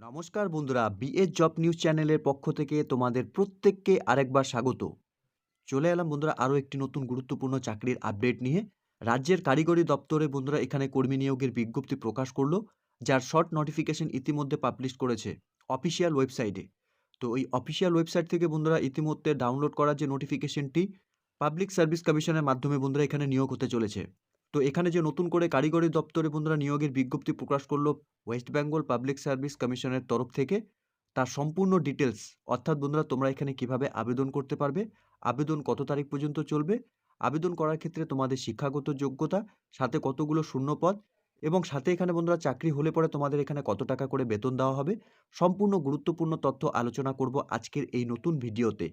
নমস্কার বন্ধুরা BS job news চ্যানেলের পক্ষ থেকে তোমাদের প্রত্যেককে আরেকবার স্বাগত। চলে এলাম বন্ধুরা আরও একটি নতুন গুরুত্বপূর্ণ চাকরির আপডেট নিয়ে। রাজ্যের কারিগরি দপ্তরে বন্ধুরা এখানে কর্মী নিয়োগের বিজ্ঞপ্তি প্রকাশ করল, যার শর্ট নোটিফিকেশন ইতিমধ্যে পাবলিশ করেছে অফিসিয়াল ওয়েবসাইটে। তো ওই অফিসিয়াল ওয়েবসাইট থেকে বন্ধুরা ইতিমধ্যে ডাউনলোড করা যে নোটিফিকেশনটি, পাবলিক সার্ভিস কমিশনের মাধ্যমে বন্ধুরা এখানে নিয়োগ হতে চলেছে। তো এখানে যে নতুন করে কারিগরি দপ্তরে বন্ধুরা নিয়োগের বিজ্ঞপ্তি প্রকাশ করল ওয়েস্ট বেঙ্গল পাবলিক সার্ভিস কমিশনের তরফ থেকে, তার সম্পূর্ণ ডিটেলস অর্থাৎ বন্ধুরা তোমরা এখানে কীভাবে আবেদন করতে পারবে, আবেদন কত তারিখ পর্যন্ত চলবে, আবেদন করার ক্ষেত্রে তোমাদের শিক্ষাগত যোগ্যতা, সাথে কতগুলো শূন্যপদ এবং সাথে এখানে বন্ধুরা চাকরি হলে পরে তোমাদের এখানে কত টাকা করে বেতন দেওয়া হবে, সম্পূর্ণ গুরুত্বপূর্ণ তথ্য আলোচনা করব আজকের এই নতুন ভিডিওতে।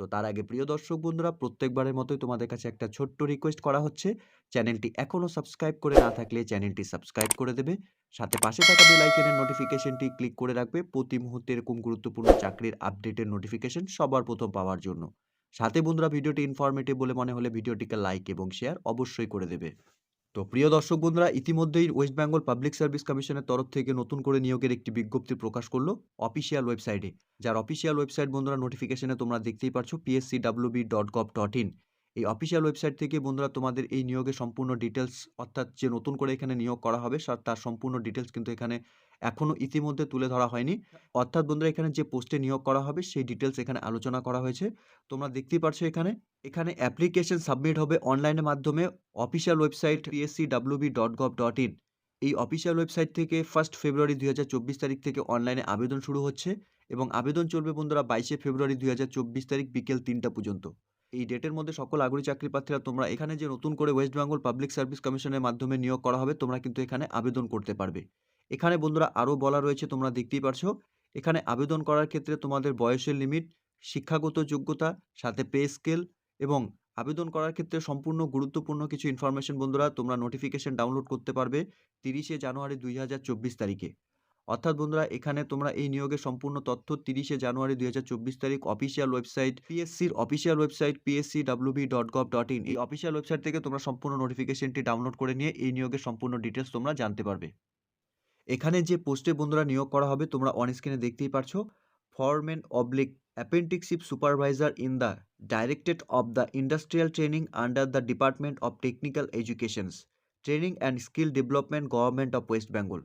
তো তার আগে প্রিয় দর্শক বন্ধুরা, প্রত্যেকবারের মতোই তোমাদের কাছে একটা ছোট্ট রিকোয়েস্ট করা হচ্ছে। চ্যানেলটি এখনও সাবস্ক্রাইব করে না থাকলে চ্যানেলটি সাবস্ক্রাইব করে দেবে। সাথে পাশে থাকা বেল আইকনের নোটিফিকেশনটি ক্লিক করে রাখবে। প্রতি মুহূর্তে এরকম গুরুত্বপূর্ণ চাকরির আপডেটের নোটিফিকেশন সবার প্রথম পাওয়ার জন্য। সাথে বন্ধুরা, ভিডিওটি ইনফরমেটিভ বলে মনে হলে ভিডিওটিকে লাইক এবং শেয়ার অবশ্যই করে দেবে। তো প্রিয় দর্শক বন্ধুরা, ইতিমধ্যেই ওয়েস্ট বেঙ্গল পাবলিক সার্ভিস কমিশনের তরফ থেকে নতুন করে নিয়োগের একটি বিজ্ঞপ্তি প্রকাশ করল অফিসিয়াল ওয়েবসাইটে যার অফিসিয়াল ওয়েবসাইট বন্ধুরা নোটিফিকেশনে তোমরা দেখতেই পারছ PSC WB dot gov dot in এই অফিসিয়াল ওয়েবসাইট থেকে বন্ধুরা, তোমাদের এই নিয়োগের সম্পূর্ণ ডিটেলস অর্থাৎ যে নতুন করে এখানে নিয়োগ করা হবে তার সম্পূর্ণ ডিটেলস কিন্তু এখানে এখনও ইতিমধ্যে তুলে ধরা হয়নি। অর্থাৎ বন্ধুরা, এখানে যে পোস্টে নিয়োগ করা হবে, সেই ডিটেলস এখানে আলোচনা করা হয়েছে। তোমরা দেখতেই পারছ এখানে। এখানে অ্যাপ্লিকেশন সাবমিট হবে অনলাইনের মাধ্যমে official website PSC dot dot in এই অফিসিয়াল ওয়েবসাইট থেকে ফার্স্ট ফেব্রুয়ারি দুই হাজার চব্বিশ তারিখ থেকে অনলাইনে আবেদন শুরু হচ্ছে এবং আবেদন চলবে বন্ধুরা বাইশে ফেব্রুয়ারি দুই হাজার চব্বিশ তারিখ বিকেল তিনটা পর্যন্ত। এই ডেটের মধ্যে সকল আগ্রহী চাকরি প্রার্থীরা তোমরা এখানে যে নতুন করে ওয়েস্ট বেঙ্গল পাবলিক সার্ভিস কমিশনের মাধ্যমে নিয়োগ করা হবে, তোমরা কিন্তু এখানে আবেদন করতে পারবে। এখানে বন্ধুরা আরও বলা রয়েছে, তোমরা দেখতেই পারছ। এখানে আবেদন করার ক্ষেত্রে তোমাদের বয়সের লিমিট শিক্ষাগত যোগ্যতা, সাথে পে স্কেল এবং আবেদন করার ক্ষেত্রে সম্পূর্ণ গুরুত্বপূর্ণ কিছু ইনফরমেশন বন্ধুরা তোমরা নোটিফিকেশন ডাউনলোড করতে পারবে তিরিশে জানুয়ারি দুই হাজার চব্বিশ তারিখে। অর্থাৎ বন্ধুরা এখানে তোমরা এই নিয়োগের সম্পূর্ণ তথ্য তিরিশে জানুয়ারি দুই হাজার চব্বিশ তারিখ official website পিএসসির official website PSC WB dot gov dot in এই অফিসিয়াল ওয়েবসাইট থেকে তোমরা সম্পূর্ণ নোটিফিকেশনটি ডাউনলোড করে নিয়ে এই নিয়োগের সম্পূর্ণ ডিটেলস তোমরা জানতে পারবে। এখানে যে পোস্টে বন্ধুরা নিয়োগ করা হবে, তোমরা অন স্ক্রিনে দেখতেই পারছ foreman oblique apprenticeship supervisor in the directorate of the industrial training under the department of technical educations training and skill development government of West Bengal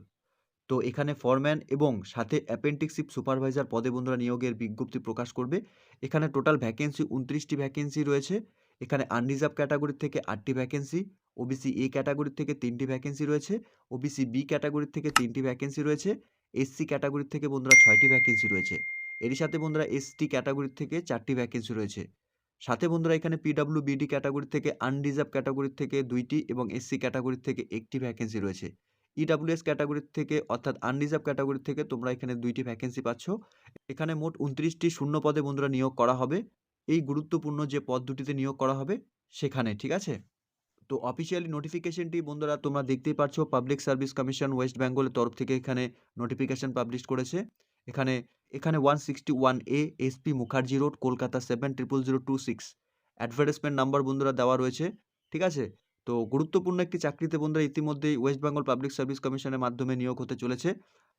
তো এখানে ফরম্যান এবং সাথে অ্যাপেন্টিক্সিপ সুপারভাইজার পদে বন্ধুরা নিয়োগের বিজ্ঞপ্তি প্রকাশ করবে। এখানে টোটাল ভ্যাকেন্সি উনত্রিশটি ভ্যাকেন্সি রয়েছে। এখানে আনরিজার্ভ ক্যাটাগরি থেকে আটটি ভ্যাকেন্সি ওবিসি এ ক্যাটাগরি থেকে তিনটি ভ্যাকেন্সি রয়েছে ওবিসি বি ক্যাটাগরি থেকে তিনটি ভ্যাকেন্সি রয়েছে এসসি ক্যাটাগরি থেকে বন্ধুরা ছয়টি ভ্যাকেন্সি রয়েছে। এরই সাথে বন্ধুরা এসটি ক্যাটাগরি থেকে চারটি ভ্যাকেন্সি রয়েছে। সাথে বন্ধুরা এখানে পিডাব্লিউ বিডি ক্যাটাগরি থেকে আনরিজার্ভ ক্যাটাগরি থেকে দুইটি এবং এসসি ক্যাটাগরি থেকে একটি ভ্যাকেন্সি রয়েছে। ইডাব্লিউএস ক্যাটাগরি থেকে অর্থাৎ আনরিজার্ভ ক্যাটাগরি থেকে তোমরা এখানে দুইটি ভ্যাকেন্সি পাচ্ছ। এখানে মোট উনত্রিশটি শূন্য পদে বন্ধুরা নিয়োগ করা হবে। এই গুরুত্বপূর্ণ যে পদ দুটিতে নিয়োগ করা হবে সেখানে, ঠিক আছে? তো অফিসিয়ালি নোটিফিকেশনটি বন্ধুরা তোমরা দেখতেই পাচ্ছ পাবলিক সার্ভিস কমিশন ওয়েস্ট বেঙ্গলের তরফ থেকে এখানে নোটিফিকেশন পাবলিশ করেছে। এখানে এখানে one sixty one A SP Mukherjee road Kolkata seven triple zero two six advertisement number বন্ধুরা দেওয়া রয়েছে, ঠিক আছে? তো গুরুত্বপূর্ণ একটি চাকরিতে বন্ধুরা ইতিমধ্যেই ওয়েস্ট বেঙ্গল পাবলিক সার্ভিস কমিশনের মাধ্যমে নিয়োগ হতে চলেছে।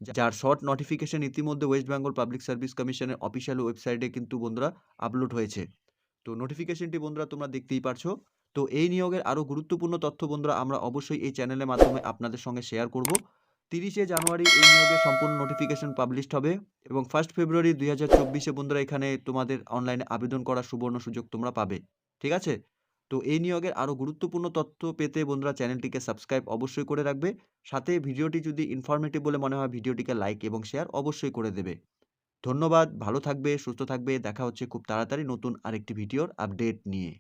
যার শর্ট নোটিফিকেশন ইতিমধ্যে ওয়েস্ট বেঙ্গল পাবলিক সার্ভিস কমিশনের অফিসিয়াল ওয়েবসাইটে কিন্তু বন্ধুরা আপলোড হয়েছে। তো নোটিফিকেশনটি বন্ধুরা তোমরা দেখতেই পারছ। তো এই নিয়োগের আরও গুরুত্বপূর্ণ তথ্য বন্ধুরা আমরা অবশ্যই এই চ্যানেলের মাধ্যমে আপনাদের সঙ্গে শেয়ার করব। তিরিশে জানুয়ারি এই নিয়োগের সম্পূর্ণ নোটিফিকেশন পাবলিশড হবে এবং ফার্স্ট ফেব্রুয়ারি দুই হাজার চব্বিশে বন্ধুরা এখানে তোমাদের অনলাইনে আবেদন করার সুবর্ণ সুযোগ তোমরা পাবে। ঠিক আছে? তো এই নিয়োগের আরও গুরুত্বপূর্ণ তথ্য পেতে বন্ধুরা চ্যানেলটিকে সাবস্ক্রাইব অবশ্যই করে রাখবে। সাথে ভিডিওটি যদি ইনফরমেটিভ বলে মনে হয় ভিডিওটিকে লাইক এবং শেয়ার অবশ্যই করে দেবে। ধন্যবাদ, ভালো থাকবে, সুস্থ থাকবে, দেখা হচ্ছে খুব তাড়াতাড়ি নতুন আরেকটি ভিডিওর আপডেট নিয়ে।